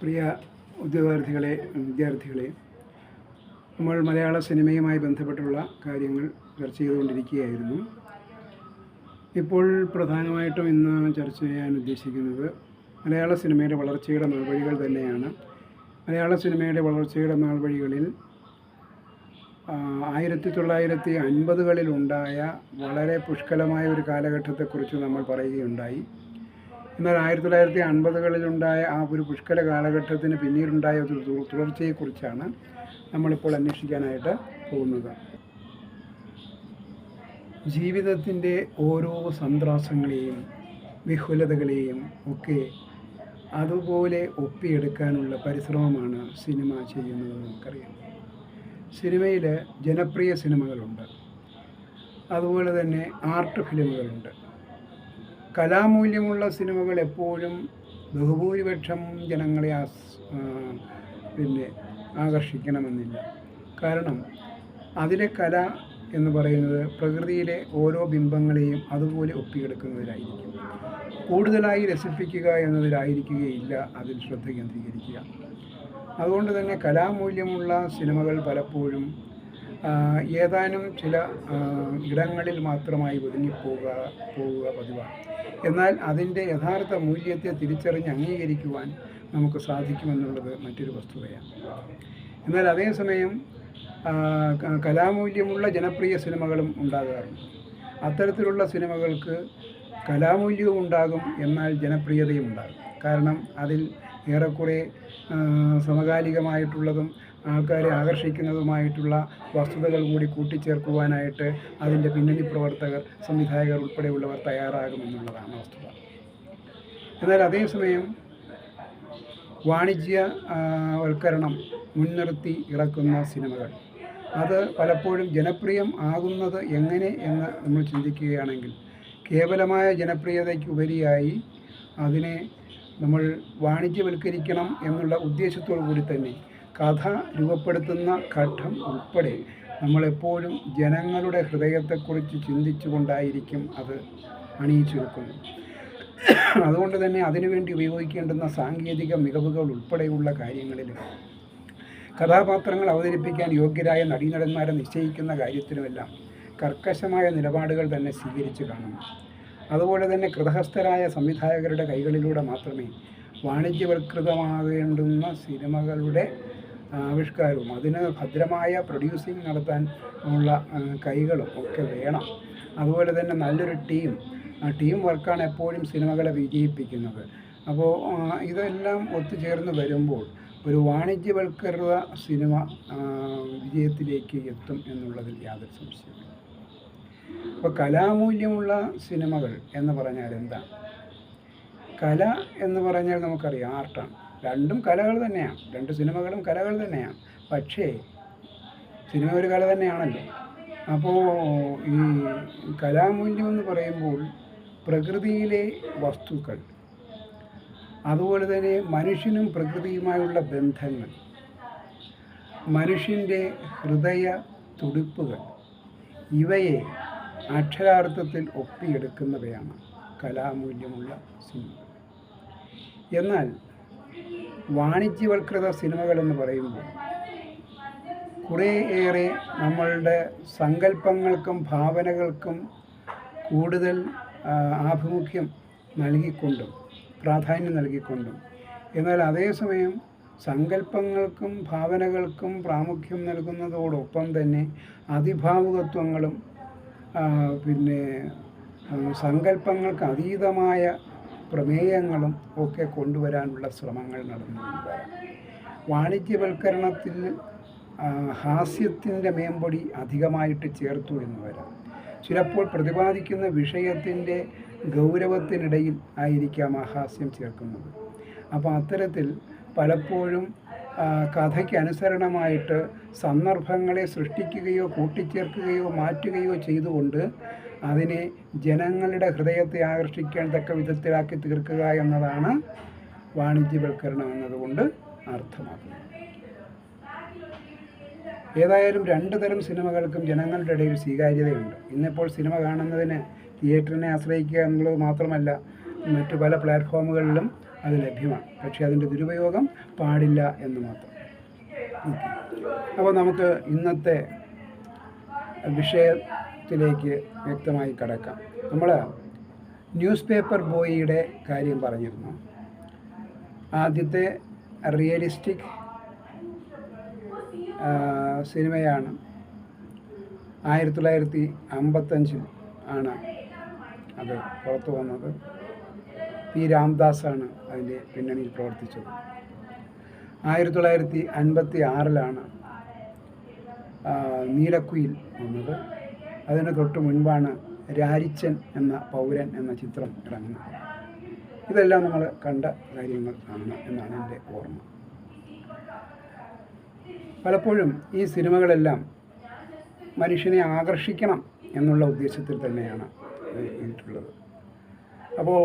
പ്രിയ ഉദ്യോഗാർത്ഥികളെ വിദ്യാർത്ഥികളെ നമ്മൾ മലയാള സിനിമയുമായി ബന്ധപ്പെട്ടുള്ള കാര്യങ്ങൾ ചർച്ച ചെയ്തുകൊണ്ടിരിക്കുകയായിരുന്നു. ഇപ്പോൾ പ്രധാനമായിട്ടും ഇന്ന് ചർച്ച ചെയ്യാൻ ഉദ്ദേശിക്കുന്നത് മലയാള സിനിമയുടെ വളർച്ചയുടെ നാൾവഴികൾ തന്നെയാണ്. മലയാള സിനിമയുടെ വളർച്ചയുടെ നാൾവഴികളിൽ ആയിരത്തി തൊള്ളായിരത്തി അൻപതുകളിലുണ്ടായ വളരെ പുഷ്കലമായ ഒരു കാലഘട്ടത്തെക്കുറിച്ച് നമ്മൾ പറയുകയുണ്ടായി. എന്നാൽ ആയിരത്തി തൊള്ളായിരത്തി അൻപതുകളിലുണ്ടായ ആ ഒരു പുഷ്കല കാലഘട്ടത്തിന് പിന്നീടുണ്ടായ ഒരു തുടർച്ചയെക്കുറിച്ചാണ് നമ്മളിപ്പോൾ അന്വേഷിക്കാനായിട്ട് പോകുന്നത്. ജീവിതത്തിന്റെ ഓരോ സന്ത്രാസങ്ങളെയും വിഹുലതകളെയും ഒക്കെ അതുപോലെ ഒപ്പിയെടുക്കാനുള്ള പരിശ്രമമാണ് സിനിമ ചെയ്യുന്നത് നമുക്കറിയാം. സിനിമയിൽ ജനപ്രിയ സിനിമകളുണ്ട്. അതുപോലെ തന്നെ ആർട്ട് ഫിലിമുകളുണ്ട്. കലാമൂല്യമുള്ള സിനിമകൾ എപ്പോഴും ബഹുഭൂരിപക്ഷം ജനങ്ങളെ ആസ് പിന്നെ ആകർഷിക്കണമെന്നില്ല. കാരണം അതിലെ കല എന്ന് പറയുന്നത് പ്രകൃതിയിലെ ഓരോ ബിംബങ്ങളെയും അതുപോലെ ഒപ്പിയെടുക്കുന്നതിലായിരിക്കും. കൂടുതലായി രസിപ്പിക്കുക എന്നതിലായിരിക്കുകയില്ല അതിൽ ശ്രദ്ധ കേന്ദ്രീകരിക്കുക. അതുകൊണ്ട് തന്നെ കലാമൂല്യമുള്ള സിനിമകൾ പലപ്പോഴും ഏതാനും ചില ഇടങ്ങളിൽ മാത്രമായി ഒതുങ്ങിപ്പോവുക പോവുക പതിവാണ്. എന്നാൽ അതിന്റെ യഥാർത്ഥ മൂല്യത്തെ തിരിച്ചറിഞ്ഞ് അംഗീകരിക്കുവാൻ നമുക്ക് സാധിക്കുമെന്നുള്ളത് മറ്റൊരു വസ്തുതയാണ്. എന്നാൽ അതേസമയം കലാമൂല്യമുള്ള ജനപ്രിയ സിനിമകളും ഉണ്ടാകാറുണ്ട്. അത്തരത്തിലുള്ള സിനിമകൾക്ക് കലാമൂല്യവും ഉണ്ടാകും എന്നാൽ ജനപ്രിയതയും ഉണ്ടാകും. കാരണം അതിൽ ഏറെക്കുറെ സമകാലികമായിട്ടുള്ളതും ആൾക്കാരെ ആകർഷിക്കുന്നതുമായിട്ടുള്ള വസ്തുതകൾ കൂടി കൂട്ടിച്ചേർക്കുവാനായിട്ട് അതിന്റെ പിന്നണി പ്രവർത്തകർ സംവിധായകർ ഉൾപ്പെടെയുള്ളവർ തയ്യാറാകുമെന്നുള്ളതാണ് വസ്തുത. എന്നാൽ അതേസമയം വാണിജ്യ വൽക്കരണം മുൻനിർത്തി ഇറക്കുന്ന സിനിമകൾ അത് പലപ്പോഴും ജനപ്രിയം ആകുന്നത് എങ്ങനെ എന്ന് നമ്മൾ ചിന്തിക്കുകയാണെങ്കിൽ കേവലമായ ജനപ്രിയതയ്ക്കുപരിയായി അതിനെ നമ്മൾ വാണിജ്യവൽക്കരിക്കണം എന്നുള്ള ഉദ്ദേശത്തോടു കൂടി തന്നെ കഥ രൂപപ്പെടുത്തുന്ന ഘട്ടം ഉൾപ്പെടെ നമ്മളെപ്പോഴും ജനങ്ങളുടെ ഹൃദയത്തെക്കുറിച്ച് ചിന്തിച്ചുകൊണ്ടായിരിക്കും അത് അണിയിച്ചൊരുക്കുന്നത്. അതുകൊണ്ട് തന്നെ അതിനുവേണ്ടി ഉപയോഗിക്കേണ്ടുന്ന സാങ്കേതിക മികവുകൾ ഉൾപ്പെടെയുള്ള കാര്യങ്ങളിൽ കഥാപാത്രങ്ങൾ അവതരിപ്പിക്കാൻ യോഗ്യരായ നടീനടന്മാരെ നിശ്ചയിക്കുന്ന കാര്യത്തിനുമെല്ലാം കർക്കശമായ നിലപാടുകൾ തന്നെ സ്വീകരിച്ചു കാണുന്നു. അതുപോലെ തന്നെ കൃതഹസ്ഥരായ സംവിധായകരുടെ കൈകളിലൂടെ മാത്രമേ വാണിജ്യവൽകൃതമാകേണ്ടുന്ന സിനിമകളുടെ ആവിഷ്കാരവും അതിന് ഭദ്രമായ പ്രൊഡ്യൂസിങ് നടത്താൻ ഉള്ള കൈകളും ഒക്കെ വേണം. അതുപോലെ തന്നെ നല്ലൊരു ടീം ടീം വർക്കാണ് എപ്പോഴും സിനിമകളെ വിജയിപ്പിക്കുന്നത്. അപ്പോൾ ഇതെല്ലാം ഒത്തുചേർന്ന് വരുമ്പോൾ ഒരു വാണിജ്യവൽക്കൃത സിനിമ വിജയത്തിലേക്ക് എത്തും എന്നുള്ളതിൽ യാതൊരു സംശയമില്ല അപ്പോൾ കലാമൂല്യമുള്ള സിനിമകൾ എന്ന് പറഞ്ഞാൽ എന്താ? കല എന്ന് പറഞ്ഞാൽ നമുക്കറിയാം ആർട്ടാണ്. രണ്ടും കലകൾ തന്നെയാണ്. രണ്ട് സിനിമകളും കലകൾ തന്നെയാണ്. പക്ഷേ സിനിമ ഒരു കല തന്നെയാണല്ലോ. അപ്പോൾ ഈ കലാമൂല്യം എന്ന് പറയുമ്പോൾ പ്രകൃതിയിലെ വസ്തുക്കൾ അതുപോലെ തന്നെ മനുഷ്യനും പ്രകൃതിയുമായുള്ള ബന്ധങ്ങൾ മനുഷ്യന്റെ ഹൃദയ തുടിപ്പുകൾ ഇവയെ അക്ഷരാർത്ഥത്തിൽ ഒപ്പിയെടുക്കുന്നവയാണ് കലാമൂല്യമുള്ള സിനിമ എന്നാൽ വാണിജ്യവൽകൃത സിനിമകൾ എന്ന് പറയുമ്പോൾ കുറേയേറെ നമ്മളുടെ സങ്കല്പങ്ങൾക്കും ഭാവനകൾക്കും കൂടുതൽ ആഭിമുഖ്യം നൽകിക്കൊണ്ടും പ്രാധാന്യം നൽകിക്കൊണ്ടും. എന്നാൽ അതേസമയം സങ്കല്പങ്ങൾക്കും ഭാവനകൾക്കും പ്രാമുഖ്യം നൽകുന്നതോടൊപ്പം തന്നെ അതിഭാവുകത്വങ്ങളും പിന്നെ സങ്കല്പങ്ങൾക്ക് അതീതമായ പ്രമേയങ്ങളും ഒക്കെ കൊണ്ടുവരാനുള്ള ശ്രമങ്ങൾ നടന്നു വാണിജ്യവൽക്കരണത്തിൽ ഹാസ്യത്തിന്റെ മേമ്പൊടി അധികമായിട്ട് ചേർത്തു എന്ന് വരാം. ചിലപ്പോൾ പ്രതിപാദിക്കുന്ന വിഷയത്തിന്റെ ഗൗരവത്തിനിടയിൽ ആയിരിക്കാം ആ ഹാസ്യം ചേർക്കുന്നത്. അപ്പോൾ അത്തരത്തിൽ പലപ്പോഴും കഥയ്ക്ക് അനുസരണമായിട്ട് സന്ദർഭങ്ങളെ സൃഷ്ടിക്കുകയോ കൂട്ടിച്ചേർക്കുകയോ മാറ്റുകയോ ചെയ്തുകൊണ്ട് അതിനെ ജനങ്ങളുടെ ഹൃദയത്തെ ആകർഷിക്കാൻ വിധത്തിലാക്കി തീർക്കുക എന്നതാണ് വാണിജ്യവൽക്കരണം എന്നതുകൊണ്ട് അർത്ഥമാക്കുന്നത്. ഏതായാലും രണ്ട് തരം സിനിമകൾക്കും ജനങ്ങളുടെ ഇടയിൽ സ്വീകാര്യതയുണ്ട്. ഇന്നിപ്പോൾ സിനിമ കാണുന്നതിന് തിയേറ്ററിനെ ആശ്രയിക്കുക എന്നുള്ളത് മാത്രമല്ല മറ്റു പല പ്ലാറ്റ്ഫോമുകളിലും അത് ലഭ്യമാണ്. പക്ഷേ അതിന്റെ ദുരുപയോഗം പാടില്ല എന്ന് മാത്രം. അപ്പോൾ നമുക്ക് ഇന്നത്തെ വിഷയത്തിലേക്ക് വ്യക്തമായി കടക്കാം. നമ്മൾ ന്യൂസ് പേപ്പർ ബോയിയുടെ കാര്യം പറഞ്ഞിരുന്നു. ആദ്യത്തെ റിയലിസ്റ്റിക് സിനിമയാണ് ആയിരത്തി തൊള്ളായിരത്തി അമ്പത്തഞ്ചിൽ ആണ് അത് പുറത്തു വന്നത്. പി. രാംദാസാണ് അതിന്റെ പിന്നണിയിൽ പ്രവർത്തിച്ചത്. ആയിരത്തി തൊള്ളായിരത്തി അൻപത്തി ആറിലാണ് നീലക്കുയിൽ വന്നത്. അതിന് തൊട്ട് മുൻപാണ് രാരിച്ചൻ എന്ന പൗരൻ എന്ന ചിത്രം ഇറങ്ങുന്നത്. ഇതെല്ലാം നമ്മൾ കണ്ട കാര്യങ്ങൾ ആണ് എന്നാണ് എന്റെ ഓർമ്മ. പലപ്പോഴും ഈ സിനിമകളെല്ലാം മനുഷ്യനെ ആകർഷിക്കണം എന്നുള്ള ഉദ്ദേശത്തിൽ തന്നെയാണ് ഇട്ടുള്ളത് അപ്പോൾ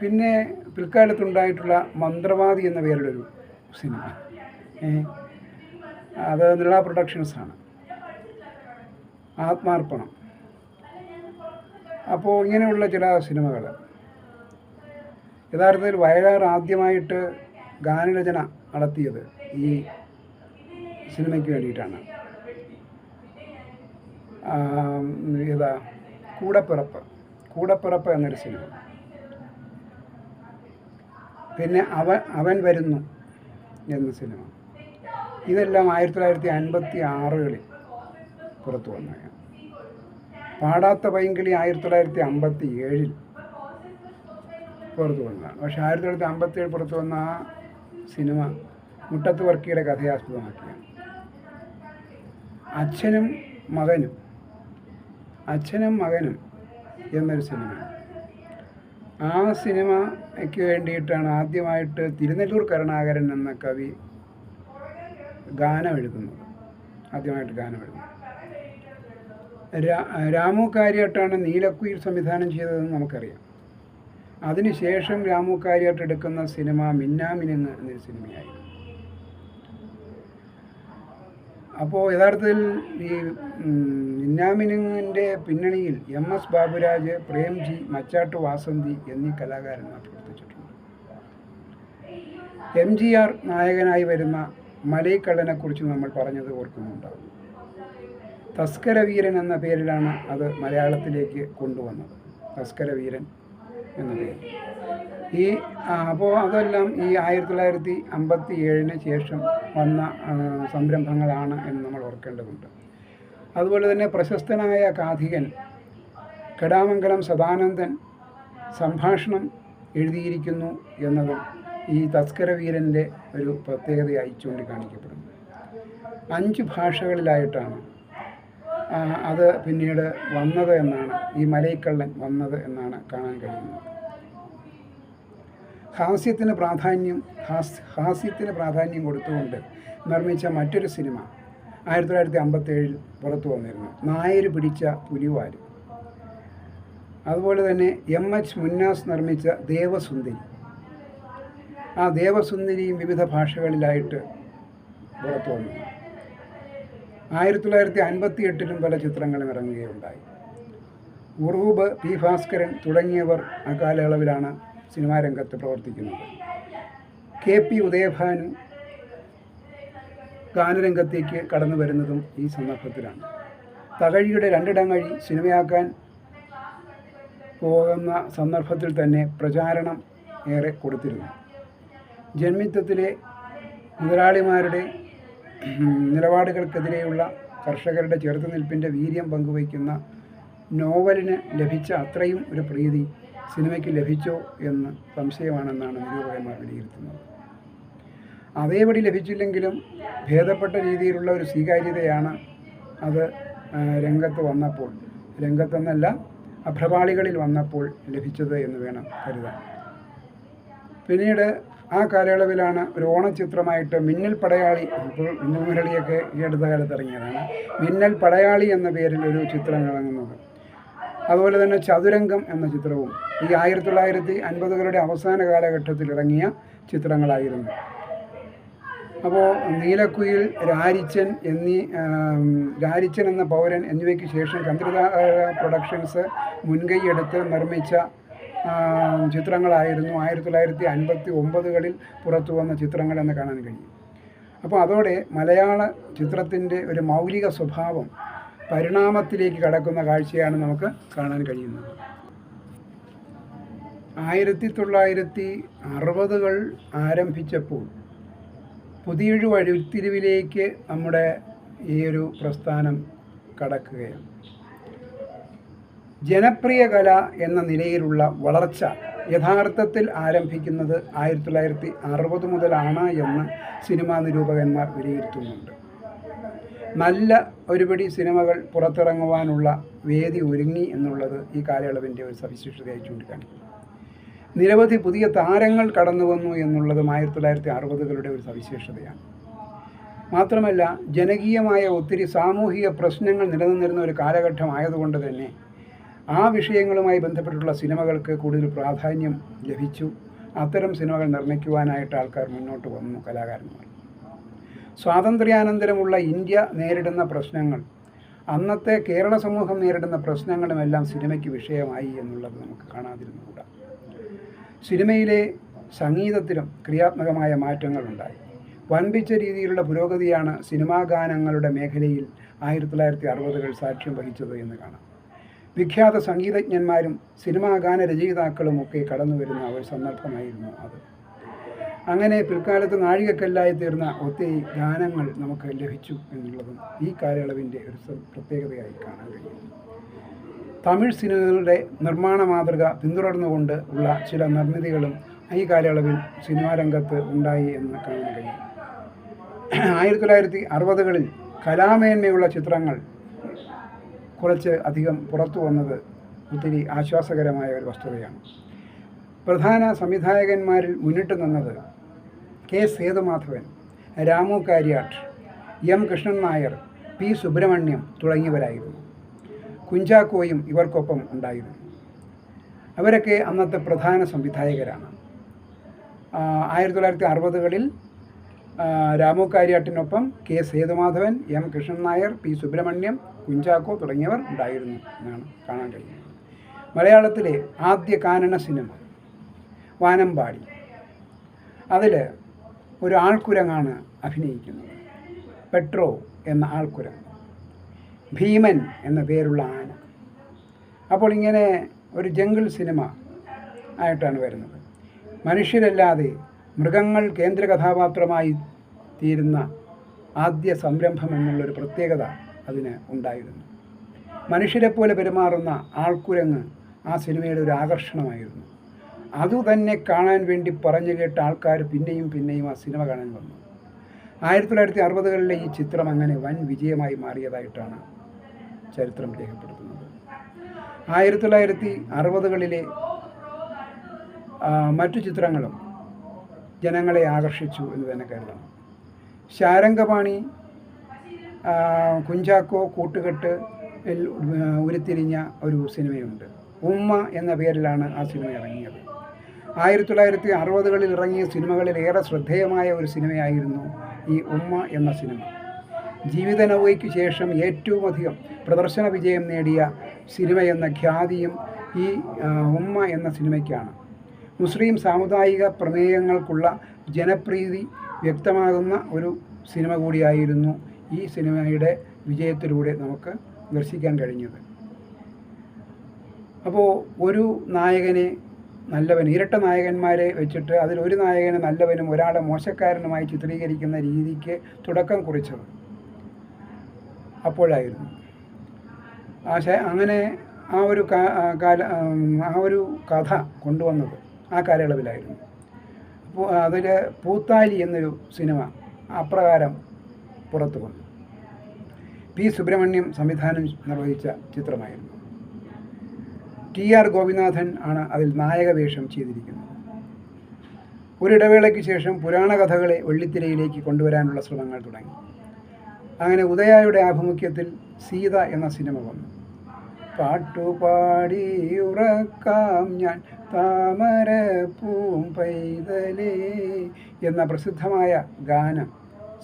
പിന്നെ പിൽക്കാലത്തുണ്ടായിട്ടുള്ള മന്ത്രവാദി എന്ന പേരിലൊരു സിനിമ. അത് നിള പ്രൊഡക്ഷൻസാണ്. ആത്മാർപ്പണം. അപ്പോൾ ഇങ്ങനെയുള്ള ചില സിനിമകൾ യഥാർത്ഥത്തിൽ വയലാർ ആദ്യമായിട്ട് ഗാനരചന നടത്തിയത് ഈ സിനിമയ്ക്ക് വേണ്ടിയിട്ടാണ്. ഏതാ? കൂടപ്പിറപ്പ്. കൂടപ്പിറപ്പ് എന്നൊരു സിനിമ. പിന്നെ അവൻ അവൻ വരുന്നു എന്ന സിനിമ. ഇതെല്ലാം ആയിരത്തി തൊള്ളായിരത്തി അൻപത്തി ആറുകളിൽ പുറത്തു വന്നതാണ് പാടാത്ത പൈങ്കിളി ആയിരത്തി തൊള്ളായിരത്തി അമ്പത്തി ഏഴിൽ പുറത്തു വന്നതാണ്. പക്ഷേ ആയിരത്തി തൊള്ളായിരത്തി അമ്പത്തി ഏഴ് പുറത്തു വന്ന ആ സിനിമ മുട്ടത്ത് വർക്കിയുടെ കഥയാസ്പദമാക്കിയാണ്. അച്ഛനും മകനും അച്ഛനും മകനും എന്നൊരു സിനിമ ആ സിനിമയ്ക്ക് വേണ്ടിയിട്ടാണ് ആദ്യമായിട്ട് തിരുനെല്ലൂർ കരുണാകരൻ എന്ന കവി ഗാനം എഴുതുന്നത് ആദ്യമായിട്ട് ഗാനം എഴുതുന്നത് രാമു കാര്യമായിട്ടാണ് നീലക്കുയിൽ സംവിധാനം ചെയ്തതെന്ന് നമുക്കറിയാം. അതിനുശേഷം രാമു കാര്യമായിട്ട് എടുക്കുന്ന സിനിമ മിന്നാമിനുങ്ങ് എന്നൊരു സിനിമയായിരുന്നു. അപ്പോൾ യഥാർത്ഥത്തിൽ ഈ മിന്നാമിനുങ്ങിന്റെ പിന്നണിയിൽ എം എസ് ബാബുരാജ് പ്രേംജി മച്ചാട്ട് വാസന്തി എന്നീ കലാകാരന്മാർ പ്രവർത്തിച്ചിട്ടുണ്ട്. എം ജി ആർ നായകനായി വരുന്ന മലൈക്കള്ളനെക്കുറിച്ച് നമ്മൾ പറഞ്ഞത് ഓർക്കുന്നുണ്ടാവും. തസ്കര വീരൻ എന്ന പേരിലാണ് അത് മലയാളത്തിലേക്ക് കൊണ്ടുവന്നത്. തസ്കരവീരൻ എന്ന പേര്. ഈ അപ്പോൾ അതെല്ലാം ഈ ആയിരത്തി തൊള്ളായിരത്തി അമ്പത്തി ഏഴിന് ശേഷം വന്ന സംരംഭങ്ങളാണ് എന്ന് നമ്മൾ ഓർക്കേണ്ടതുണ്ട്. അതുപോലെ തന്നെ പ്രശസ്തനായ കാഥികൻ കടാമംഗലം സദാനന്ദൻ സംഭാഷണം എഴുതിയിരിക്കുന്നു എന്നതും ഈ തസ്കരവീരന്റെ ഒരു പ്രത്യേകതയായി ചൂണ്ടിക്കാണിക്കപ്പെടുന്നു. അഞ്ച് ഭാഷകളിലായിട്ടാണ് അത് പിന്നീട് വന്നത് എന്നാണ്. ഈ മലൈക്കള്ളൻ വന്നത് എന്നാണ് കാണാൻ കഴിയുന്നത്. ഹാസ്യത്തിന് പ്രാധാന്യം ഹാസ് ഹാസ്യത്തിന് പ്രാധാന്യം കൊടുത്തുകൊണ്ട് നിർമ്മിച്ച മറ്റൊരു സിനിമ ആയിരത്തി തൊള്ളായിരത്തി അമ്പത്തേഴിൽ പുറത്തു വന്നിരുന്നു. നായര് പിടിച്ച പുലിവാര്. അതുപോലെ തന്നെ എം എച്ച് മുന്നാസ് നിർമ്മിച്ച ദേവസുന്ദരി. ആ ദേവസുന്ദരിയും വിവിധ ഭാഷകളിലായിട്ട് പുറത്തു വന്നു. ആയിരത്തി തൊള്ളായിരത്തി അൻപത്തി എട്ടിലും പല ചിത്രങ്ങളും ഇറങ്ങുകയുണ്ടായി. ഉറൂബ് പി ഭാസ്കരൻ തുടങ്ങിയവർ ആ കാലയളവിലാണ് സിനിമാ രംഗത്ത് പ്രവർത്തിക്കുന്നത്. കെ പി ഉദയഭാനു ഗാനരംഗത്തേക്ക് കടന്നു വരുന്നതും ഈ സന്ദർഭത്തിലാണ്. തകഴിയുടെ രണ്ടിടങ്ങഴി സിനിമയാക്കാൻ പോകുന്ന സന്ദർഭത്തിൽ തന്നെ പ്രചാരണം ഏറെ കൊടുത്തിരുന്നു. ജന്മിത്വത്തിലെ മുതലാളിമാരുടെ നിലപാടുകൾക്കെതിരെയുള്ള കർഷകരുടെ ചെറുത്തുനിൽപ്പിന്റെ വീര്യം പങ്കുവയ്ക്കുന്ന നോവലിന് ലഭിച്ച അത്രയും ഒരു പ്രീതി സിനിമയ്ക്ക് ലഭിച്ചോ എന്ന് സംശയമാണെന്നാണ് നിരൂപകന്മാർ വിലയിരുത്തുന്നത്. അതേപടി ലഭിച്ചില്ലെങ്കിലും ഭേദപ്പെട്ട രീതിയിലുള്ള ഒരു സ്വീകാര്യതയാണ് അത് രംഗത്ത് വന്നപ്പോൾ രംഗത്തെന്നല്ല അഭ്രപാളികളിൽ വന്നപ്പോൾ ലഭിച്ചത് എന്ന് വേണം കരുതാൻ. പിന്നീട് ആ കാലയളവിലാണ് ഒരു ഓണച്ചിത്രമായിട്ട് മിന്നൽ പടയാളി ഇപ്പോൾ മിന്നൽ മുരളിയൊക്കെ ഈ അടുത്ത കാലത്ത് ഇറങ്ങിയതാണ്. മിന്നൽ പടയാളി എന്ന പേരിൽ ഒരു ചിത്രം ഇറങ്ങുന്നത്. അതുപോലെ തന്നെ ചതുരംഗം എന്ന ചിത്രവും ഈ ആയിരത്തി തൊള്ളായിരത്തി അൻപതുകളുടെ അവസാന കാലഘട്ടത്തിൽ ഇറങ്ങിയ ചിത്രങ്ങളായിരുന്നു. അപ്പോൾ നീലക്കുയിൽ രാരിച്ചൻ എന്നീ രാരിച്ചൻ എന്ന പൗരൻ എന്നിവയ്ക്ക് ശേഷം ചന്ദ്രത പ്രൊഡക്ഷൻസ് മുൻകൈയെടുത്ത് നിർമ്മിച്ച ചിത്രങ്ങളായിരുന്നു ആയിരത്തി തൊള്ളായിരത്തി അൻപത്തി ഒമ്പതുകളിൽ പുറത്തു വന്ന ചിത്രങ്ങളെന്ന് കാണാൻ കഴിയും. അപ്പോൾ അതോടെ മലയാള ചിത്രത്തിന്റെ ഒരു മൗലിക സ്വഭാവം പരിണാമത്തിലേക്ക് കടക്കുന്ന കാഴ്ചയാണ് നമുക്ക് കാണാൻ കഴിയുന്നത്. ആയിരത്തി തൊള്ളായിരത്തി അറുപതുകൾ ആരംഭിച്ചപ്പോൾ പുതിയൊരു വഴിത്തിരിവിലേക്ക് നമ്മുടെ ഈ ഒരു പ്രസ്ഥാനം കടക്കുകയാണ്. ജനപ്രിയ കല എന്ന നിലയിലുള്ള വളർച്ച യഥാർത്ഥത്തിൽ ആരംഭിക്കുന്നത് ആയിരത്തി തൊള്ളായിരത്തി അറുപത് മുതലാണ് എന്ന് സിനിമാ നിരൂപകന്മാർ വിലയിരുത്തുന്നുണ്ട്. നല്ല ഒരുപടി സിനിമകൾ പുറത്തിറങ്ങുവാനുള്ള വേദി ഒരുങ്ങി എന്നുള്ളത് ഈ കാലയളവിന്റെ ഒരു സവിശേഷതയായി ചൂണ്ടിക്കാണിക്കുന്നു. നിരവധി പുതിയ താരങ്ങൾ കടന്നു വന്നു എന്നുള്ളതും ആയിരത്തി തൊള്ളായിരത്തി അറുപതുകളുടെ ഒരു സവിശേഷതയാണ്. മാത്രമല്ല ജനകീയമായ ഒത്തിരി സാമൂഹിക പ്രശ്നങ്ങൾ നിലനിന്നിരുന്ന ഒരു കാലഘട്ടമായതുകൊണ്ട് തന്നെ ആ വിഷയങ്ങളുമായി ബന്ധപ്പെട്ടിട്ടുള്ള സിനിമകൾക്ക് കൂടുതൽ പ്രാധാന്യം ലഭിച്ചു. അത്തരം സിനിമകൾ നിർമ്മിക്കുവാനായിട്ട് ആൾക്കാർ മുന്നോട്ട് വന്നു കലാകാരന്മാർ. സ്വാതന്ത്ര്യാനന്തരമുള്ള ഇന്ത്യ നേരിടുന്ന പ്രശ്നങ്ങൾ അന്നത്തെ കേരള സമൂഹം നേരിടുന്ന പ്രശ്നങ്ങളുമെല്ലാം സിനിമയ്ക്ക് വിഷയമായി എന്നുള്ളത് നമുക്ക് കാണാതിരുന്നുകൂടാ. സിനിമയിലെ സംഗീതത്തിലും ക്രിയാത്മകമായ മാറ്റങ്ങളുണ്ടായി. വൻപിച്ച രീതിയിലുള്ള പുരോഗതിയാണ് സിനിമാ ഗാനങ്ങളുടെ മേഖലയിൽ ആയിരത്തി തൊള്ളായിരത്തി അറുപതുകൾ സാക്ഷ്യം വഹിച്ചത് എന്ന് കാണാം. വിഖ്യാത സംഗീതജ്ഞന്മാരും സിനിമാ ഗാന രചയിതാക്കളും ഒക്കെ കടന്നു വരുന്ന ഒരു സന്ദർഭമായിരുന്നു അത്. അങ്ങനെ പിൽക്കാലത്ത് നാഴികക്കല്ലായി തീർന്ന ഒത്തിരി ഗാനങ്ങൾ നമുക്ക് ലഭിച്ചു എന്നുള്ളതും ഈ കാലയളവിന്റെ ഒരു പ്രത്യേകതയായി കാണാൻ കഴിയും. തമിഴ് സിനിമകളുടെ നിർമ്മാണ മാതൃക പിന്തുടർന്നുകൊണ്ട് ഉള്ള ചില നിർമ്മിതികളും ഈ കാലയളവിൽ സിനിമാ രംഗത്ത് ഉണ്ടായി എന്ന് കാണാൻ കഴിയും. ആയിരത്തി തൊള്ളായിരത്തി അറുപതുകളിൽ കലാമേന്മയുള്ള ചിത്രങ്ങൾ കുറച്ച് അധികം പുറത്തു വന്നത് ഒത്തിരി ആശ്വാസകരമായ ഒരു വസ്തുതയാണ്. പ്രധാന സംവിധായകന്മാരിൽ മുന്നിട്ട് നിന്നത് K Sethumadhavan Ramu Kariat M Krishnan Nair P Subramaniam തുടങ്ങിയവരായിരുന്നു. കുഞ്ചാക്കോയും ഇവർക്കൊപ്പം ഉണ്ടായിരുന്നു. അവരൊക്കെ അന്നത്തെ പ്രധാന സംവിധായകരാണ്. ആയിരത്തി തൊള്ളായിരത്തി അറുപതുകളിൽ Ramu കാര്യാട്ടിനൊപ്പം K Sethumadhavan M Krishnan Nair P Subrahmanyam Kunchacko തുടങ്ങിയവർ ഉണ്ടായിരുന്നു എന്നാണ് കാണാൻ കഴിയുന്നത്. മലയാളത്തിലെ ആദ്യ കാനന സിനിമ വാനമ്പാടി. അതിൽ ഒരു ആൾക്കുരങ്ങാണ് അഭിനയിക്കുന്നത്. പെട്രോ എന്ന ആൾക്കുരങ്ങ് ഭീമൻ എന്ന പേരുള്ള ആന. അപ്പോൾ ഇങ്ങനെ ഒരു ജംഗിൾ സിനിമ ആയിട്ടാണ് വരുന്നത്. മനുഷ്യരല്ലാതെ മൃഗങ്ങൾ കേന്ദ്ര കഥാപാത്രമായി തീരുന്ന ആദ്യ സംരംഭം എന്നുള്ളൊരു പ്രത്യേകത അതിന് ഉണ്ടായിരുന്നു. മനുഷ്യരെ പോലെ പെരുമാറുന്ന ആൾക്കുരങ്ങ് ആ സിനിമയുടെ ഒരു ആകർഷണമായിരുന്നു. അതുതന്നെ കാണാൻ വേണ്ടി പറഞ്ഞു കേട്ട ആൾക്കാർ പിന്നെയും പിന്നെയും ആ സിനിമ കാണാൻ വന്നു. ആയിരത്തി തൊള്ളായിരത്തി അറുപതുകളിലെ ഈ ചിത്രം അങ്ങനെ വൻ വിജയമായി മാറിയതായിട്ടാണ് ചരിത്രം രേഖപ്പെടുത്തുന്നത്. ആയിരത്തി തൊള്ളായിരത്തി അറുപതുകളിലെ മറ്റു ചിത്രങ്ങളും ജനങ്ങളെ ആകർഷിച്ചു എന്ന് തന്നെ കരുതണം. ശാരംഗപാണി കുഞ്ചാക്കോ കൂട്ടുകെട്ട് ഉരുത്തിരിഞ്ഞ ഒരു സിനിമയുണ്ട്. ഉമ്മ എന്ന പേരിലാണ് ആ സിനിമ ഇറങ്ങിയത്. ആയിരത്തി തൊള്ളായിരത്തി അറുപതുകളിൽ ഇറങ്ങിയ സിനിമകളിൽ ഏറെ ശ്രദ്ധേയമായ ഒരു സിനിമയായിരുന്നു ഈ ഉമ്മ എന്ന സിനിമ. ജീവിത നൗവയ്ക്ക് ശേഷം ഏറ്റവും അധികം പ്രദർശന വിജയം നേടിയ സിനിമ എന്ന ഖ്യാതിയും ഈ ഉമ്മ എന്ന സിനിമയ്ക്കാണ്. മുസ്ലിം സാമുദായിക പ്രമേയങ്ങൾക്കുള്ള ജനപ്രീതി വ്യക്തമാകുന്ന ഒരു സിനിമ കൂടിയായിരുന്നു ഈ സിനിമയുടെ വിജയത്തിലൂടെ നമുക്ക് ദർശിക്കാൻ കഴിഞ്ഞത്. അപ്പോൾ ഒരു നായകനെ നല്ലവൻ ഇരട്ട നായകന്മാരെ വെച്ചിട്ട് അതിൽ ഒരു നായകനെ നല്ലവനും ഒരാളെ മോശക്കാരനുമായി ചിത്രീകരിക്കുന്ന രീതിക്ക് തുടക്കം കുറിച്ചത് അപ്പോഴായിരുന്നു. പക്ഷേ അങ്ങനെ ആ ഒരു കാല ആ ഒരു കഥ കൊണ്ടുവന്നത് ആ കാലയളവിലായിരുന്നു. അപ്പോൾ അതിൽ പൂത്താലി എന്നൊരു സിനിമ അപ്രകാരം പുറത്തു വന്നു. പി സുബ്രഹ്മണ്യം സംവിധാനം നിർവഹിച്ച ചിത്രമായിരുന്നു. ടി ആർ ഗോപിനാഥൻ ആണ് അതിൽ നായക വേഷം ചെയ്തിരിക്കുന്നത്. ഒരിടവേളയ്ക്ക് ശേഷം പുരാണ കഥകളെ വെള്ളിത്തിരയിലേക്ക് കൊണ്ടുവരാനുള്ള ശ്രമങ്ങൾ തുടങ്ങി. അങ്ങനെ ഉദയായുടെ ആഭിമുഖ്യത്തിൽ സീത എന്ന സിനിമ വന്നു. പാട്ടുപാടി ഉറക്കാം ഞാൻ. താമര പൂം പൈതലേ എന്ന പ്രസിദ്ധമായ ഗാനം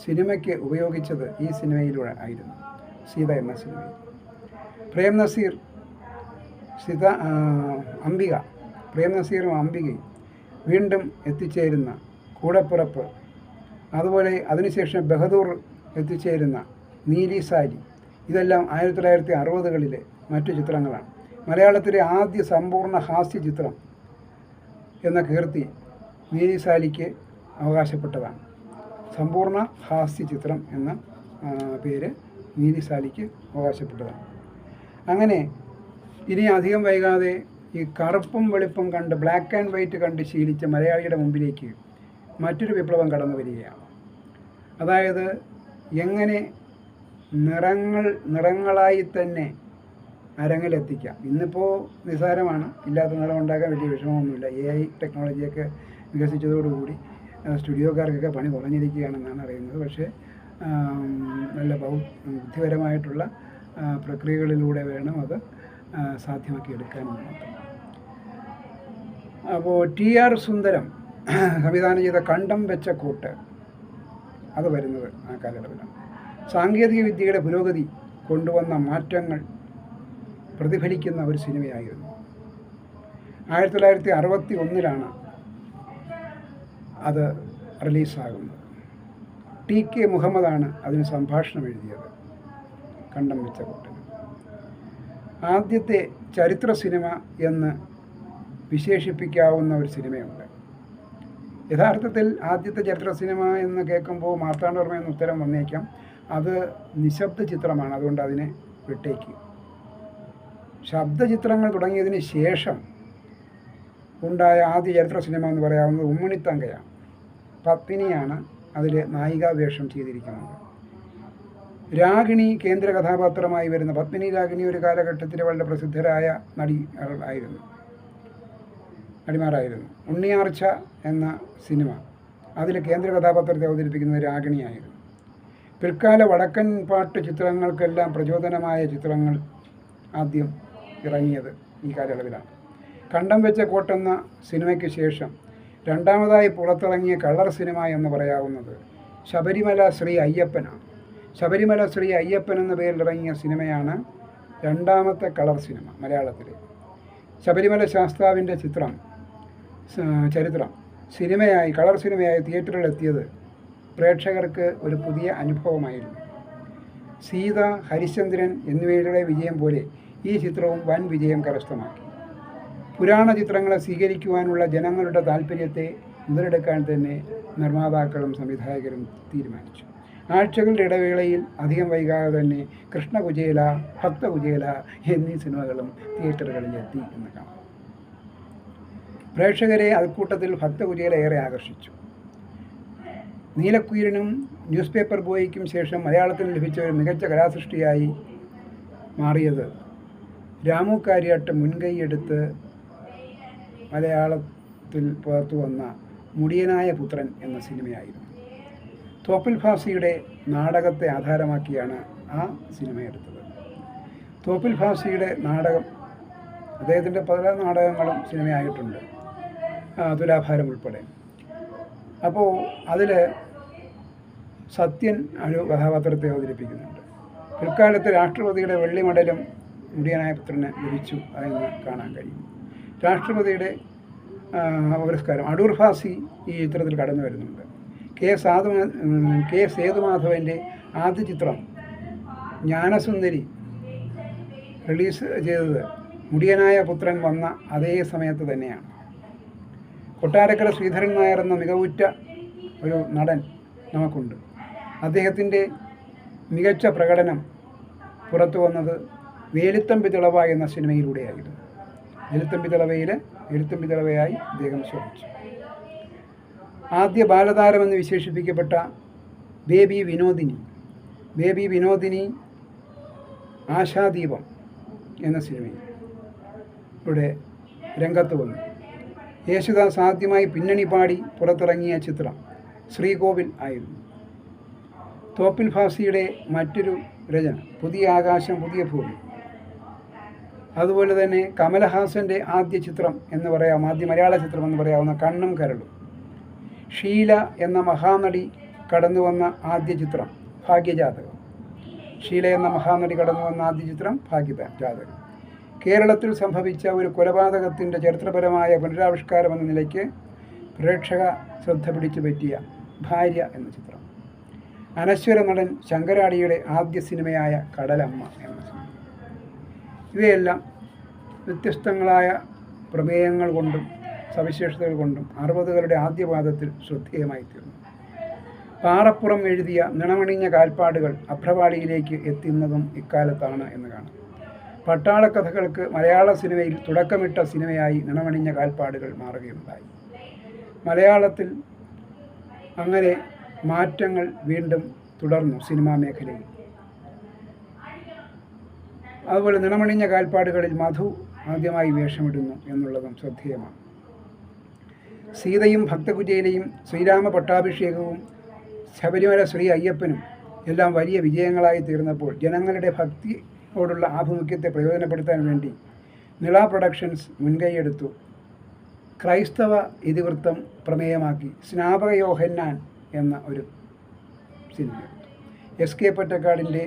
സിനിമയ്ക്ക് ഉപയോഗിച്ചത് ഈ സിനിമയിലൂടെ ആയിരുന്നു. സീത എന്ന സിനിമയിൽ. പ്രേം നസീർ സീത അംബിക പ്രേം നസീറും അംബികയും വീണ്ടും എത്തിച്ചേരുന്ന കൂടപ്പിറപ്പ് അതുപോലെ അതിനുശേഷം ബഹദൂർ എത്തിച്ചേരുന്ന നീലി സാരി ഇതെല്ലാം ആയിരത്തി തൊള്ളായിരത്തി അറുപതുകളിലെ മറ്റു ചിത്രങ്ങളാണ്. മലയാളത്തിലെ ആദ്യ സമ്പൂർണ ഹാസ്യ ചിത്രം എന്ന കീർത്തി നീലി സാലിക്ക് അവകാശപ്പെട്ടതാണ്. സമ്പൂർണ ഹാസ്യ ചിത്രം എന്ന പേര് നീലി സാലിക്ക് അവകാശപ്പെട്ടതാണ്. അങ്ങനെ ഇനി അധികം വൈകാതെ ഈ കറുപ്പും വെളുപ്പും കണ്ട് ബ്ലാക്ക് ആൻഡ് വൈറ്റ് കണ്ട് ശീലിച്ച മലയാളിയുടെ മുമ്പിലേക്ക് മറ്റൊരു വിപ്ലവം കടന്നു വരികയാണ്. അതായത് എങ്ങനെ നിറങ്ങൾ നിറങ്ങളായി തന്നെ അരങ്ങിലെത്തിക്കാം. ഇന്നിപ്പോൾ നിസ്സാരമാണ്. ഇല്ലാത്ത നിറം ഉണ്ടാക്കാൻ വലിയ വിഷമമൊന്നുമില്ല. എ ഐ ടെക്നോളജിയൊക്കെ വികസിച്ചതോടുകൂടി സ്റ്റുഡിയോക്കാർക്കൊക്കെ പണി കുറഞ്ഞിരിക്കുകയാണെന്നാണ് അറിയുന്നത്. പക്ഷേ നല്ല ബൗ ബുദ്ധിപരമായിട്ടുള്ള പ്രക്രിയകളിലൂടെ വേണം അത് സാധ്യമാക്കി എടുക്കാൻ മാത്രം. അപ്പോൾ ടി ആർ സുന്ദരം സംവിധാനം ചെയ്ത കണ്ടം വെച്ച കൂട്ട്. അത് വരുന്നത് ആ കാലയളവിലാണ് സാങ്കേതിക വിദ്യയുടെ പുരോഗതി കൊണ്ടുവന്ന മാറ്റങ്ങൾ പ്രതിഫലിക്കുന്ന ഒരു സിനിമയായിരുന്നു. ആയിരത്തി തൊള്ളായിരത്തി അറുപത്തി ഒന്നിലാണ് അത് റിലീസാകുന്നത്. ടി കെ മുഹമ്മദാണ് അതിന് സംഭാഷണം എഴുതിയത് കണ്ടം വെച്ച ആദ്യത്തെ ചരിത്ര സിനിമ എന്ന് വിശേഷിപ്പിക്കാവുന്ന ഒരു സിനിമയുണ്ട്. യഥാർത്ഥത്തിൽ ആദ്യത്തെ ചരിത്ര സിനിമ എന്ന് കേൾക്കുമ്പോൾ മാർത്താണ്ഡവർമ്മ എന്ന ഉത്തരം വന്നേക്കാം. അത് നിശബ്ദ ചിത്രമാണ് അതുകൊണ്ട് അതിനെ വിട്ടേക്ക്. ശബ്ദചിത്രങ്ങൾ തുടങ്ങിയതിന് ശേഷം ഉണ്ടായ ആദ്യ ചരിത്ര സിനിമ എന്ന് പറയാവുന്നത് ഉമ്മണിത്തങ്കയാണ്. പത്മിനിയാണ് അതിൽ നായികാ വേഷം ചെയ്തിരിക്കുന്നത്. രാഗിണി കേന്ദ്ര കഥാപാത്രമായി വരുന്ന പത്മിനി രാഗിണി ഒരു കാലഘട്ടത്തിൽ വളരെ പ്രസിദ്ധരായ നടി ആയിരുന്നു. നടിമാരായിരുന്നു. ഉണ്ണിയാർച്ച എന്ന സിനിമ അതിൽ കേന്ദ്ര കഥാപാത്രത്തെ അവതരിപ്പിക്കുന്നത് രാഗിണിയായിരുന്നു. പിൽക്കാല വടക്കൻ പാട്ട് ചിത്രങ്ങൾക്കെല്ലാം പ്രചോദനമായ ചിത്രങ്ങൾ ആദ്യം ഇറങ്ങിയത് ഈ കാലയളവിലാണ് കണ്ടം വെച്ച കോട്ടെന്ന സിനിമയ്ക്ക് ശേഷം രണ്ടാമതായി പുറത്തിറങ്ങിയ കളർ സിനിമ എന്ന് പറയാവുന്നത് ശബരിമല ശ്രീ അയ്യപ്പനാണ്. ശബരിമല ശ്രീ അയ്യപ്പൻ എന്ന പേരിൽ ഇറങ്ങിയ സിനിമയാണ് രണ്ടാമത്തെ കളർ സിനിമ മലയാളത്തിൽ ശബരിമല ശാസ്താവിന്റെ ചിത്രം ചരിത്രം സിനിമയായി കളർ സിനിമയായി തിയേറ്ററിൽ എത്തിയത് പ്രേക്ഷകർക്ക് ഒരു പുതിയ അനുഭവമായിരുന്നു. സീത ഹരിശ്ചന്ദ്രൻ എന്നിവയുടെ വിജയം പോലെ ഈ ചിത്രവും വൻ വിജയം കരസ്ഥമാക്കി. പുരാണ ചിത്രങ്ങളെ സ്വീകരിക്കുവാനുള്ള ജനങ്ങളുടെ താല്പര്യത്തെ മുതലെടുക്കാൻ തന്നെ നിർമ്മാതാക്കളും സംവിധായകരും തീരുമാനിച്ചു. ആഴ്ചകളുടെ ഇടവേളയിൽ അധികം വൈകാതെ തന്നെ കൃഷ്ണകുചേല ഭക്തകുചേല എന്നീ സിനിമകളും തിയേറ്ററുകളിൽ എത്തി എന്ന് കാണാം. പ്രേക്ഷകരെ അക്കൂട്ടത്തിൽ ഭക്തകുചേല ഏറെ ആകർഷിച്ചു. നീലക്കുയിലിനും ന്യൂസ് പേപ്പർ ബോയ്ക്കും ശേഷം മലയാളത്തിന് ലഭിച്ച ഒരു മികച്ച കലാസൃഷ്ടിയായി മാറിയത് രാമു കാര്യാട്ട് മുൻകൈയെടുത്ത് മലയാളത്തിൽ പുറത്തു വന്ന മുടിയനായ പുത്രൻ എന്ന സിനിമയായിരുന്നു. തോപ്പിൽ ഭാസിയുടെ നാടകത്തെ ആധാരമാക്കിയാണ് ആ സിനിമ എടുത്തത്. തോപ്പിൽ ഭാസിയുടെ നാടകം അദ്ദേഹത്തിന്റെ പല നാടകങ്ങളും സിനിമയായിട്ടുണ്ട്. തുലാഭാരം ഉൾപ്പെടെ. അപ്പോൾ അതിൽ സത്യൻ ഒരു കഥാപാത്രത്തെ അവതരിപ്പിക്കുന്നുണ്ട്. പിൽക്കാലത്ത് രാഷ്ട്രപതിയുടെ വെള്ളി മെഡലും മുടിയനായ പുത്രന് ലഭിച്ചു എന്ന് കാണാൻ കഴിയും. രാഷ്ട്രപതിയുടെ പുരസ്കാരം അടൂർ ഫാസി ഈ ചിത്രത്തിൽ കടന്നു വരുന്നുണ്ട്. കെ സാധു കെ സേതുമാധവന്റെ ആദ്യ ചിത്രം ജ്ഞാനസുന്ദരി റിലീസ് ചെയ്തത് മുടിയനായ പുത്രൻ വന്ന അതേ സമയത്ത് തന്നെയാണ്. കൊട്ടാരക്കര ശ്രീധരൻ നായർ എന്ന മികവുറ്റ ഒരു നടൻ നമുക്കുണ്ട്. അദ്ദേഹത്തിന്റെ മികച്ച പ്രകടനം പുറത്തു വന്നത് വേലുത്തമ്പി തിളവ എന്ന സിനിമയിലൂടെയായിരുന്നു. വേലുത്തമ്പി തിളവയിൽ വേലുത്തമ്പി തിളവയായി അദ്ദേഹം ശോഭിച്ചു. ആദ്യ ബാലതാരമെന്ന് വിശേഷിപ്പിക്കപ്പെട്ട ബേബി വിനോദിനി ബേബി വിനോദിനി ആശാദീപം എന്ന സിനിമയിൽ ഇവിടെ രംഗത്ത് വന്നു. യേശുദാസ് ആദ്യമായി പിന്നണി പാടി പുറത്തിറങ്ങിയ ചിത്രം ശ്രീകോവിൽ ആയിരുന്നു. തോപ്പിൽ ഫാസിയുടെ മറ്റൊരു രചന പുതിയ ആകാശം പുതിയ ഭൂമി. അതുപോലെ തന്നെ കമലഹാസന്റെ ആദ്യ ചിത്രം എന്ന് പറയാം ആദ്യ മലയാള ചിത്രം എന്ന് പറയാവുന്ന കണ്ണും കരളും. ഷീല എന്ന മഹാനടി കടന്നു വന്ന ആദ്യ ചിത്രം ഭാഗ്യജാതകം. ഷീല എന്ന മഹാനടി കടന്നു വന്ന ആദ്യ ചിത്രം ഭാഗ്യ ജാതകം കേരളത്തിൽ സംഭവിച്ച ഒരു കൊലപാതകത്തിന്റെ ചരിത്രപരമായ പുനരാവിഷ്കാരം എന്ന നിലയ്ക്ക് പ്രേക്ഷക ശ്രദ്ധ പിടിച്ചു പറ്റിയ ഭാര്യ എന്ന ചിത്രം. അനശ്വര നടൻ ശങ്കരാടിയുടെ ആദ്യ സിനിമയായ കടലമ്മ എന്ന സിനിമ ഇവയെല്ലാം വ്യത്യസ്തങ്ങളായ പ്രമേയങ്ങൾ കൊണ്ടും സവിശേഷതകൾ കൊണ്ടും അറുപതുകളുടെ ആദ്യപാദത്തിൽ ശ്രദ്ധേയമായി തീർന്നു പാറപ്പുറം എഴുതിയ നിണമണിഞ്ഞ കാൽപ്പാടുകൾ അഭ്രപാളിയിലേക്ക് എത്തുന്നതും ഇക്കാലത്താണ് എന്ന് കാണാം. പട്ടാളക്കഥകൾക്ക് മലയാള സിനിമയിൽ തുടക്കമിട്ട സിനിമയായി നിണമണിഞ്ഞ കാൽപ്പാടുകൾ മാറുകയുണ്ടായി. മലയാളത്തിൽ അങ്ങനെ മാറ്റങ്ങൾ വീണ്ടും തുടർന്നു സിനിമാ മേഖലയിൽ. അതുപോലെ നിണമണിഞ്ഞ കാൽപ്പാടുകളിൽ മധു ആദ്യമായി വേഷമിടുന്നു എന്നുള്ളതും ശ്രദ്ധേയമാണ്. സീതയും ഭക്തകുചേലയും ശ്രീരാമ പട്ടാഭിഷേകവും ശബരിമല ശ്രീ അയ്യപ്പനും എല്ലാം വലിയ വിജയങ്ങളായി തീർന്നപ്പോൾ ജനങ്ങളുടെ ഭക്തിയോടുള്ള ആഭിമുഖ്യത്തെ പ്രയോജനപ്പെടുത്താൻ വേണ്ടി നിള പ്രൊഡക്ഷൻസ് മുൻകൈയെടുത്തു. ക്രൈസ്തവ ഇതിവൃത്തം പ്രമേയമാക്കി സ്നാപക യോഹന്നാൻ എന്ന ഒരു സിനിമ. എസ് കെ പൊറ്റക്കാടിന്റെ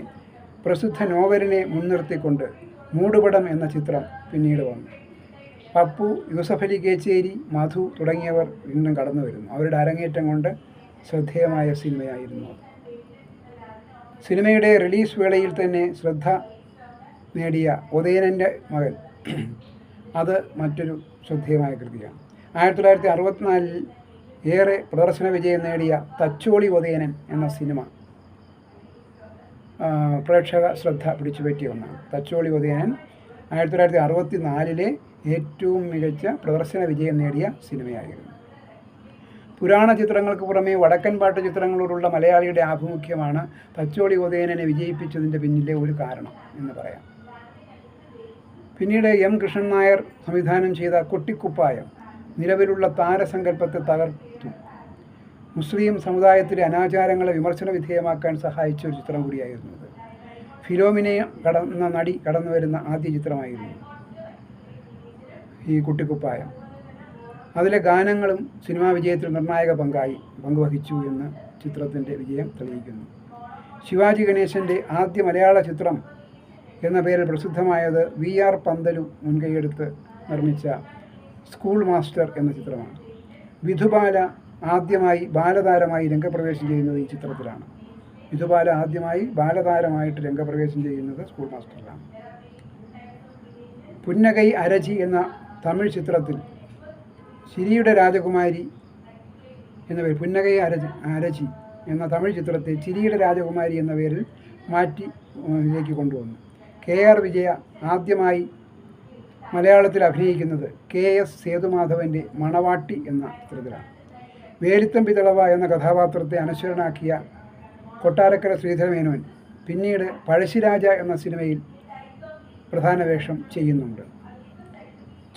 പ്രസിദ്ധ നോവലിനെ മുൻനിർത്തിക്കൊണ്ട് മൂടുപടം എന്ന ചിത്രം പിന്നീട് വന്നു. പപ്പു യൂസഫലി കേച്ചേരി മധു തുടങ്ങിയവർ വീണ്ടും കടന്നു വരുന്നു. അവരുടെ അരങ്ങേറ്റം കൊണ്ട് ശ്രദ്ധേയമായ സിനിമയായിരുന്നു സിനിമയുടെ റിലീസ് വേളയിൽ തന്നെ ശ്രദ്ധ നേടിയ ഉദയനന്റെ മകൻ. അത് മറ്റൊരു ശ്രദ്ധേയമായ കൃതിയാണ്. ആയിരത്തി തൊള്ളായിരത്തി അറുപത്തിനാലിൽ ഏറെ പ്രദർശന വിജയം നേടിയ തച്ചോളി ഉദയനൻ എന്ന സിനിമ പ്രേക്ഷക ശ്രദ്ധ പിടിച്ചുപറ്റിയ ഒന്നാണ്. തച്ചോളി ഉദയനൻ ആയിരത്തി തൊള്ളായിരത്തി അറുപത്തി നാലിലെ ഏറ്റവും മികച്ച പ്രദർശന വിജയം നേടിയ സിനിമയായിരുന്നു. പുരാണ ചിത്രങ്ങൾക്ക് പുറമേ വടക്കൻ പാട്ട് ചിത്രങ്ങളോടുള്ള മലയാളിയുടെ ആഭിമുഖ്യമാണ് തച്ചോളി ഉദയനനെ വിജയിപ്പിച്ചതിന്റെ പിന്നിലെ ഒരു കാരണം എന്ന് പറയാം. പിന്നീട് എം കൃഷ്ണൻ നായർ സംവിധാനം ചെയ്ത കൊട്ടിക്കുപ്പായം നിലവിലുള്ള താരസങ്കല്പത്തെ തകർത്തു മുസ്ലിം സമുദായത്തിലെ അനാചാരങ്ങളെ വിമർശന വിധേയമാക്കാൻ സഹായിച്ച ഒരു ചിത്രം കൂടിയായിരുന്നു അത്. ഫിലോമിനെ കടന്ന നടി കടന്നു വരുന്ന ആദ്യ ചിത്രമായിരുന്നു ഈ കുട്ടിക്കുപ്പായം. അതിലെ ഗാനങ്ങളും സിനിമാ വിജയത്തിൽ നിർണായക പങ്കായി പങ്കുവഹിച്ചു എന്ന് ചിത്രത്തിന്റെ വിജയം തെളിയിക്കുന്നു. ശിവാജി ഗണേശന്റെ ആദ്യ മലയാള ചിത്രം എന്ന പേരിൽ പ്രസിദ്ധമായത് വി ആർ പന്തലു മുൻകൈയെടുത്ത് നിർമ്മിച്ച സ്കൂൾ മാസ്റ്റർ എന്ന ചിത്രമാണ്. വിധുബാല ആദ്യമായി ബാലതാരമായി രംഗപ്രവേശം ചെയ്യുന്നത് ഈ ചിത്രത്തിലാണ്. ഇതുപോലെ ആദ്യമായി ബാലതാരമായിട്ട് രംഗപ്രവേശം ചെയ്യുന്നത് സ്കൂൾ മാസ്റ്ററിലാണ്. പുന്നകൈ അരജി എന്ന തമിഴ് ചിത്രത്തിൽ ചിരിയുടെ രാജകുമാരി എന്ന പേര് പുന്നകൈ അരജി അരജി എന്ന തമിഴ് ചിത്രത്തെ ചിരിയുടെ രാജകുമാരി എന്ന പേരിൽ മാറ്റി ഇതിലേക്ക് കൊണ്ടുവന്നു. കെ ആർ വിജയ ആദ്യമായി മലയാളത്തിൽ അഭിനയിക്കുന്നത് കെ എസ് സേതുമാധവന്റെ മണവാട്ടി എന്ന ചിത്രത്തിലാണ്. വേലിത്തമ്പി തിളവ എന്ന കഥാപാത്രത്തെ അനുസരണാക്കിയ കൊട്ടാരക്കര ശ്രീധരമേനോൻ പിന്നീട് പഴശ്ശിരാജ എന്ന സിനിമയിൽ പ്രധാന വേഷം ചെയ്യുന്നുണ്ട്.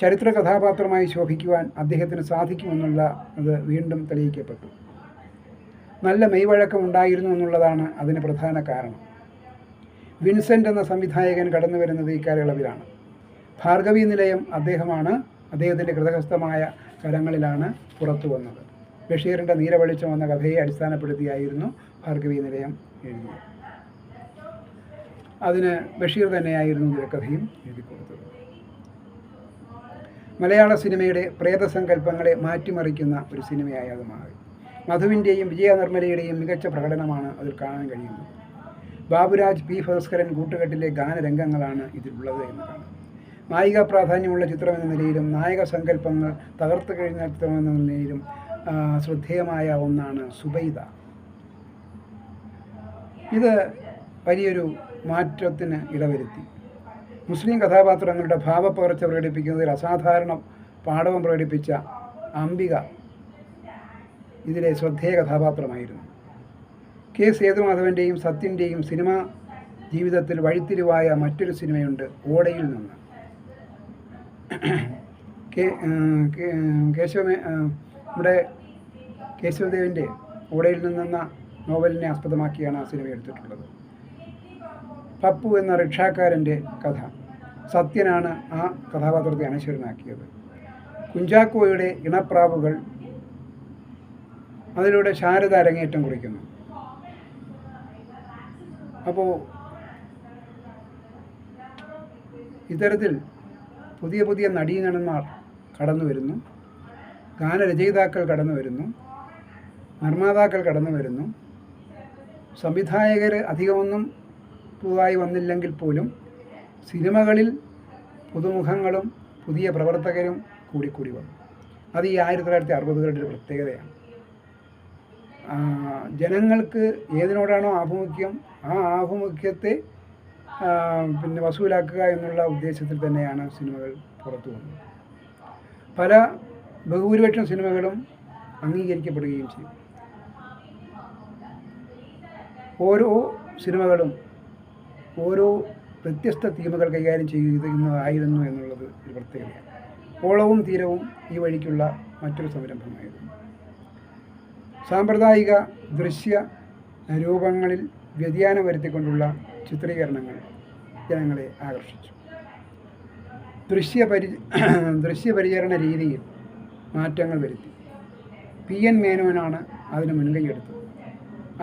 ചരിത്ര കഥാപാത്രമായി ശോഭിക്കുവാൻ അദ്ദേഹത്തിന് സാധിക്കുമെന്നുള്ള അത് വീണ്ടും തെളിയിക്കപ്പെട്ടു. നല്ല മെയ്വഴക്കം ഉണ്ടായിരുന്നു എന്നുള്ളതാണ് അതിന് പ്രധാന കാരണം. വിൻസെന്റ് എന്ന സംവിധായകൻ കടന്നു വരുന്നത് ഈ കാലയളവിലാണ്. ഭാർഗവി നിലയം അദ്ദേഹമാണ് അദ്ദേഹത്തിന്റെ കൃതഹസ്ഥമായ കരങ്ങളിലാണ് പുറത്തു വന്നത് ബഷീറിന്റെ നീരവെളിച്ചം എന്ന കഥയെ അടിസ്ഥാനപ്പെടുത്തിയായിരുന്നു ഭാർഗവി നിലയം എഴുതിയത്. അതിന് ബഷീർ തന്നെയായിരുന്നു തിരക്കഥയും എഴുതി കൊടുത്തത്. മലയാള സിനിമയുടെ പ്രേതസങ്കല്പങ്ങളെ മാറ്റിമറിക്കുന്ന ഒരു സിനിമയായി അത് മാറി. മധുവിന്റെയും വിജയ നിർമ്മലയുടെയും മികച്ച പ്രകടനമാണ് അതിൽ കാണാൻ കഴിയുന്നത്. ബാബുരാജ് പി ഭാസ്കരൻ കൂട്ടുകെട്ടിലെ ഗാനരംഗങ്ങളാണ് ഇതിലുള്ളത് എന്ന് കാണാം നായിക പ്രാധാന്യമുള്ള ചിത്രമെന്ന നിലയിലും നായക സങ്കല്പങ്ങൾ തകർത്തു കഴിഞ്ഞ ചിത്രം എന്ന നിലയിലും ശ്രദ്ധേയമായ ഒന്നാണ് സുബൈദ. ഇത് വലിയൊരു മാറ്റത്തിന് ഇടവരുത്തി. മുസ്ലിം കഥാപാത്രങ്ങളുടെ ഭാവപ്പകർച്ച പ്രകടിപ്പിക്കുന്നതിൽ അസാധാരണ പാഠവം പ്രകടിപ്പിച്ച അംബിക ഇതിലെ ശ്രദ്ധേയ കഥാപാത്രമായിരുന്നു. കെ സേതുമാധവന്റെയും സത്യന്റെയും സിനിമ ജീവിതത്തിൽ വഴിത്തിരിവായ മറ്റൊരു സിനിമയുണ്ട് ഓടയിൽ നിന്ന്. കേശവ നമ്മുടെ കേശവദേവിന്റെ ഓടയിൽ നിന്നെന്ന നോവലിനെ ആസ്പദമാക്കിയാണ് ആ സിനിമ എടുത്തിട്ടുള്ളത്. പപ്പു എന്ന റിക്ഷാക്കാരന്റെ കഥ. സത്യനാണ് ആ കഥാപാത്രത്തെ അനശ്വരനാക്കിയത്. കുഞ്ചാക്കോയുടെ ഇണപ്രാവുകൾ അതിലൂടെ ശാരദ അരങ്ങേറ്റം കുറിക്കുന്നു. അപ്പോൾ ഇത്തരത്തിൽ പുതിയ പുതിയ നടീനടന്മാർ കടന്നു വരുന്നു ഗാനരചയിതാക്കൾ കടന്നു വരുന്നു നിർമ്മാതാക്കൾ കടന്നു വരുന്നു. സംവിധായകർ അധികമൊന്നും പുതുതായി വന്നില്ലെങ്കിൽ പോലും സിനിമകളിൽ പുതുമുഖങ്ങളും പുതിയ പ്രവർത്തകരും കൂടിക്കൂടി വന്നു. അത് ഈ ആയിരത്തി തൊള്ളായിരത്തി അറുപതുകളുടെ ഒരു പ്രത്യേകതയാണ്. ജനങ്ങൾക്ക് ഏതിനോടാണോ ആഭിമുഖ്യം ആ ആഭിമുഖ്യത്തെ പിന്നെ വസൂലാക്കുക എന്നുള്ള ഉദ്ദേശത്തിൽ തന്നെയാണ് സിനിമകൾ പുറത്തു വന്നത്. പല ബഹുഭൂരിപക്ഷം സിനിമകളും അംഗീകരിക്കപ്പെടുകയും ചെയ്യും ഓരോ സിനിമകളും ഓരോ വ്യത്യസ്ത തീമുകൾ കൈകാര്യം ചെയ്യുന്നതായിരുന്നു എന്നുള്ളത് ഒരു പ്രത്യേകതയാണ്. ഓളവും തീരവും ഈ വഴിക്കുള്ള മറ്റൊരു സംരംഭമായിരുന്നു. സാമ്പ്രദായിക ദൃശ്യ രൂപങ്ങളിൽ വ്യതിയാനം വരുത്തിക്കൊണ്ടുള്ള ചിത്രീകരണങ്ങൾ ജനങ്ങളെ ആകർഷിച്ചു. ദൃശ്യ ദൃശ്യപരി ദൃശ്യപരിചരണ രീതിയിൽ മാറ്റങ്ങൾ വരുത്തി. പി. എൻ. മേനോനാണ് അതിന് മുൻകൈയെടുത്തത്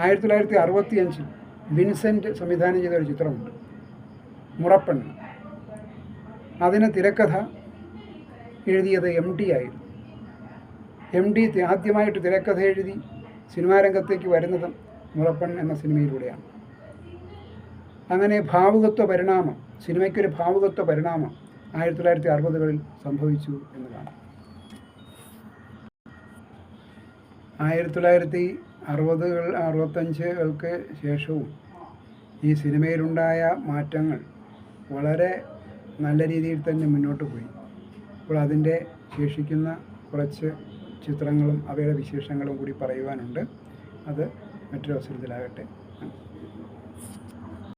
ആയിരത്തി തൊള്ളായിരത്തി അറുപത്തി അഞ്ചിൽ വിൻസെന്റ് സംവിധാനം ചെയ്ത ഒരു ചിത്രമുണ്ട്. മുറപ്പെണ്ണ്. അതിന് തിരക്കഥ എഴുതിയത് എം ടി ആയിരുന്നു. എം ഡി ആദ്യമായിട്ട് തിരക്കഥ എഴുതി സിനിമാ രംഗത്തേക്ക് വരുന്നത് മുറപ്പൺ എന്ന സിനിമയിലൂടെയാണ്. അങ്ങനെ ഭാവുകത്വ പരിണാമം സിനിമയ്ക്കൊരു ഭാവുകത്വ പരിണാമം ആയിരത്തി തൊള്ളായിരത്തി അറുപതുകളിൽ സംഭവിച്ചു എന്നതാണ്. ആയിരത്തി തൊള്ളായിരത്തി അറുപതുകൾ അറുപത്തഞ്ചുകൾക്ക് ശേഷവും ഈ സിനിമയിലുണ്ടായ മാറ്റങ്ങൾ വളരെ നല്ല രീതിയിൽ തന്നെ മുന്നോട്ട് പോയി. അപ്പോൾ അതിന്റെ ശേഷിക്കുന്ന കുറച്ച് ചിത്രങ്ങളും അവയുടെ വിശേഷങ്ങളും കൂടി പറയുവാനുണ്ട്. അത് മറ്റൊരു അവസരത്തിലാകട്ടെ